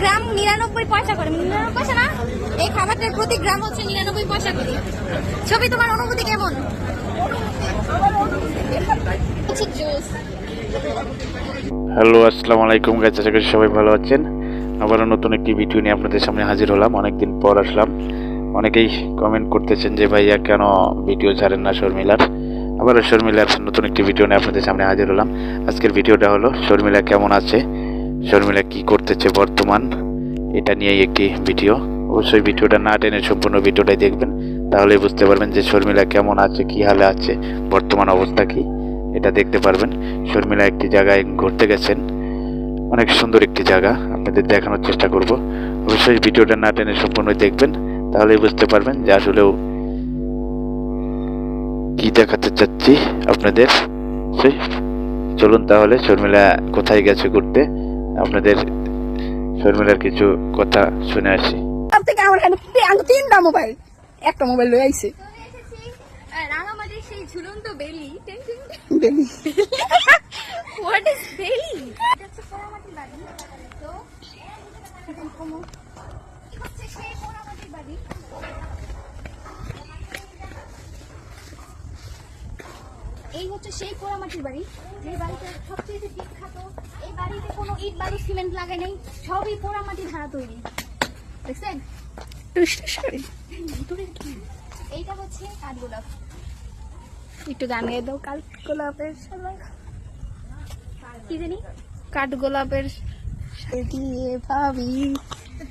গ্রাম নিরানব্বই পয়সা করে, নিরানব্বই পয়সা না? এই খাবারটার প্রতি গ্রাম হচ্ছে নিরানব্বই পয়সা করে। ছবি তোমার অনুভূতি কেমন? হ্যালো, আসসালামু আলাইকুম গাছ আশা করি সবাই ভালো আছেন। আবারও নতুন একটি ভিডিও নিয়ে আপনাদের সামনে হাজির হলাম। অনেকদিন পর আসলাম। অনেকেই কমেন্ট করতেছেন যে, ভাইয়া কেন ভিডিও ছাড়েন না শর্মিলার? আবারও শর্মিলা শর্মিলার নতুন একটি ভিডিও নিয়ে আপনাদের সামনে হাজির হলাম। আজকের ভিডিওটা হলো, শর্মিলা কেমন আছে? শর্মিলা কি করতেছে বর্তমান? এটা নিয়েই একটি ভিডিও অবশ্যই ভিডিওটা না টেনে সম্পূর্ণ ভিডিওটাই দেখবেন। তাহলেই বুঝতে পারবেন যে শর্মিলা কেমন আছে, কি হালে আছে, বর্তমান অবস্থা কি, এটা দেখতে পারবেন। শর্মিলা একটি জায়গায় ঘুরতে গেছেন। অনেক সুন্দর একটি জায়গা, আপনাদের দেখানোর চেষ্টা করব। অবশ্যই ভিডিওটা না টেনে সম্পূর্ণ দেখবেন। তাহলেই বুঝতে পারবেন যে আসলেও কি দেখাতে চাচ্ছি আপনাদের? সেই চলুন তাহলে শর্মিলা কোথায় গেছে ঘুরতে? আপনাদের শর্মিলার কিছু কথা শুনে আসি। তার থেকে আমার তিনটা মোবাইল। একটা মোবাইল লয়ে আইছে। রাঙামাটির সেই ঝুলন্ত বেলি। বেলি। হোয়াট ইজ বেলি? হচ্ছে পোড়ামাটির বাড়ি। তো সেই পোড়ামাটির বাড়ি? এই হচ্ছে সেই পোড়ামাটির বাড়ি। যে বাড়িটা সবচেয়ে বিখ্যাত এই বাড়িতে কোনো ইট বালু সিমেন্ট লাগে নেই সবই পোড়ামাটি ধারা তৈরি। দেখছেন? এইটা হচ্ছে কাঠগোলাপ একটু গান গাই দাও কাঠ গোলাপের সময় কি জানি? কাঠ গোলাপের দিয়ে ভাবি।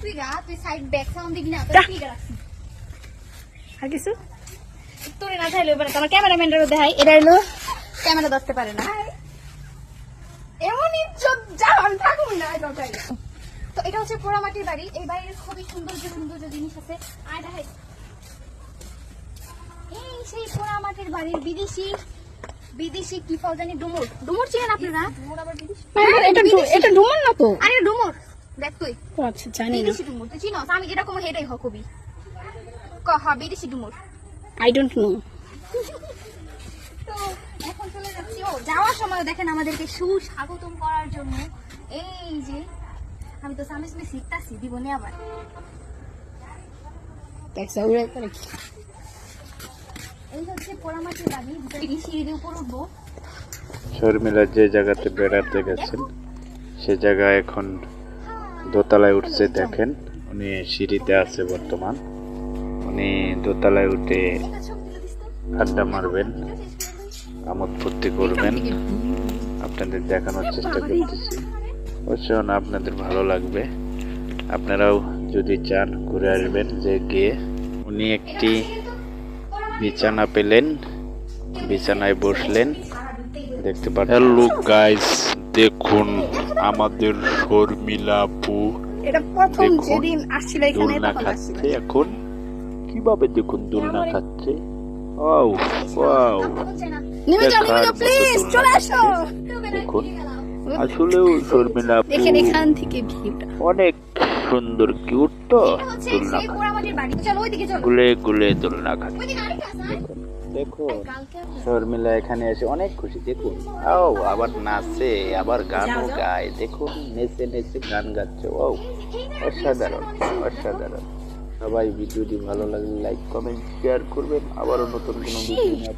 তুই গা তুই সাইড ব্যাক সাউন্ড দিবি না তুই রাখছিস আর কিছু? তোরে না চাইলে এবারে তোমার ক্যামেরাম্যানটারও দেখাই। এটা হলো ক্যামেরা ধরতে পারে না। এমন ইজ্জত থাকুন না একদম তো এটা হচ্ছে পোড়ামাটির বাড়ি। এই বাড়ির খুবই সৌন্দর্য সৌন্দর্য জিনিস আছে আর দেখাই। এই সেই পোড়ামাটির বাড়ির বিদেশি বিদেশি কি ফল জানি ডুমুর। ডুমুর চিনেন আপনারা? ডুমুর আবার বিদেশি? এটা ডু- এটা ডুমন না তো? আরে ডুমুর দেখ তুই। ও আচ্ছা জানি না। বিদেশি ডুমুর তুই চিনস? আমি এরকম হেডাই হ কবি। ক হা বিদেশি ডুমুর। আই ডোন্ট নো তো এখন চলে যাচ্ছি। ও যাওয়ার সময় দেখেন আমাদেরকে সুস্বাগতম করার জন্য। এই যে আমি তো সামনে সামনে শিখতাছি দিবনে আবার। এই হচ্ছে পোড়ামাটির বাড়ি ভিতরে গিয়ে সিঁড়ি উপর উঠবো? শর্মিলা যে জায়গাতে বেড়াতে গেছেন সে জায়গা এখন দোতলায় উঠছে দেখেন। উনি সিঁড়িতে আছে বর্তমান। উনি দোতলায় উঠে আড্ডা মারবেন। আমোদ ফুর্তি করবেন। আপনাদের দেখানোর চেষ্টা করতেছি। অবশ্যই না আপনাদের ভালো লাগবে। আপনারাও যদি চান ঘুরে আসবেন যে গিয়ে উনি একটি বিছানা পেলেন বিছানায় বসলেন। দেখতে পারেন হ্যালো গাইস দেখুন আমাদের শর্মিলা আপু এটা প্রথম দেখুন, যেদিন আসছিল এখানে দোলনা খাচ্ছে এখন। কীভাবে দেখুন দোলনা খাচ্ছে? ওয়াও ওয়াও নেমে যাও নেমে যাও প্লিজ চলে আসো। দেখুন আসলেও শর্মিলা দেখেন এখান থেকে ভিউটা। অনেক সুন্দর কিউট তো। দোলনা গুলে গুলে দোলনা খাচ্ছে। দেখুন শর্মিলা এখানে এসে অনেক খুশি দেখুন। ও আবার নাচে আবার গানও গায়। দেখুন নেচে নেচে গান গাচ্ছে। ও অসাধারণ অসাধারণ। সবাই ভিডিওটি ভালো লাগলে লাইক কমেন্ট শেয়ার করবেন। আবারও নতুন কোনো ভিডিও নিয়ে